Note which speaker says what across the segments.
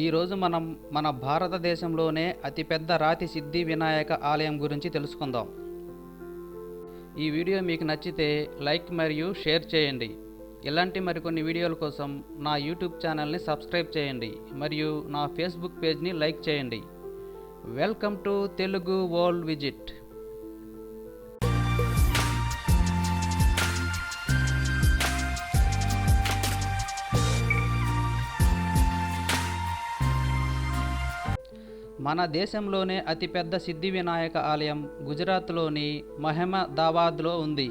Speaker 1: ఈరోజు మనం మన భారతదేశంలోనే అతిపెద్ద రాతి సిద్ధి వినాయక ఆలయం గురించి తెలుసుకుందాం. ఈ వీడియో మీకు నచ్చితే లైక్ మరియు షేర్ చేయండి. ఇలాంటి మరికొన్ని వీడియోల కోసం నా యూట్యూబ్ ఛానల్ని సబ్స్క్రైబ్ చేయండి మరియు నా ఫేస్బుక్ పేజ్ని లైక్ చేయండి. Welcome to Telugu world visit. మన దేశంలోనే అతిపెద్ద సిద్ధి వినాయక ఆలయం గుజరాత్లోని మహమ్మదాబాద్లో ఉంది.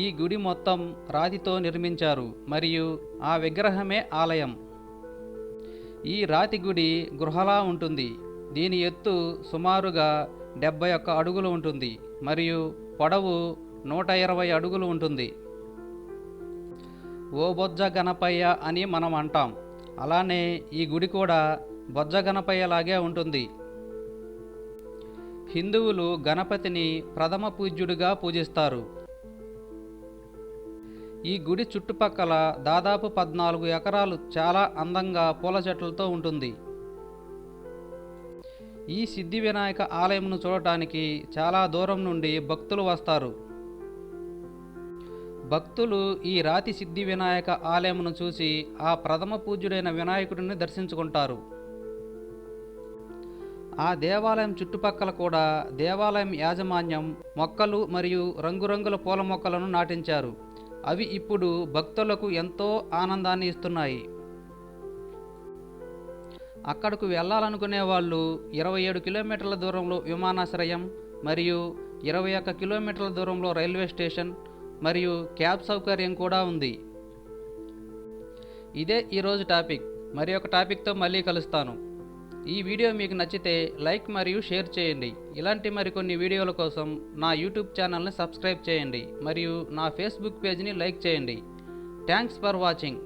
Speaker 1: ఈ గుడి మొత్తం రాతితో నిర్మించారు మరియు ఆ విగ్రహమే ఆలయం. ఈ రాతి గుడి గృహలా ఉంటుంది. దీని ఎత్తు సుమారుగా డెబ్బై ఒక్క అడుగులు ఉంటుంది మరియు పొడవు నూట ఇరవై అడుగులు ఉంటుంది. ఓ బొజ్జ గణపయ్య అని మనం అంటాం. అలానే ఈ గుడి కూడా బొజ్జ గణపయ్యలాగే ఉంటుంది. హిందువులు గణపతిని ప్రథమ పూజ్యుడిగా పూజిస్తారు. ఈ గుడి చుట్టుపక్కల దాదాపు పద్నాలుగు ఎకరాలు చాలా అందంగా పూల చెట్లతో ఉంటుంది. ఈ సిద్ధి వినాయక ఆలయంను చూడటానికి చాలా దూరం నుండి భక్తులు వస్తారు. భక్తులు ఈ రాతి సిద్ధి వినాయక ఆలయమును చూసి ఆ ప్రథమ పూజ్యుడైన వినాయకుడిని దర్శించుకుంటారు. ఆ దేవాలయం చుట్టుపక్కల కూడా దేవాలయం యాజమాన్యం మొక్కలు మరియు రంగురంగుల పూల మొక్కలను నాటించారు. అవి ఇప్పుడు భక్తులకు ఎంతో ఆనందాన్ని ఇస్తున్నాయి. అక్కడకు వెళ్ళాలనుకునే వాళ్ళు ఇరవై ఏడు కిలోమీటర్ల దూరంలో విమానాశ్రయం మరియు ఇరవై ఒక్క కిలోమీటర్ల దూరంలో రైల్వే స్టేషన్ మరియు క్యాబ్ సౌకర్యం కూడా ఉంది. ఇదే ఈరోజు టాపిక్. మరి ఒక టాపిక్తో మళ్ళీ కలుస్తాను. ఈ వీడియో మీకు నచ్చితే లైక్ మరియు షేర్ చేయండి. ఇలాంటి మరికొన్ని వీడియోల కోసం నా యూట్యూబ్ ఛానల్ని సబ్స్క్రైబ్ చేయండి మరియు నా ఫేస్బుక్ పేజ్ని లైక్ చేయండి. Thanks for watching.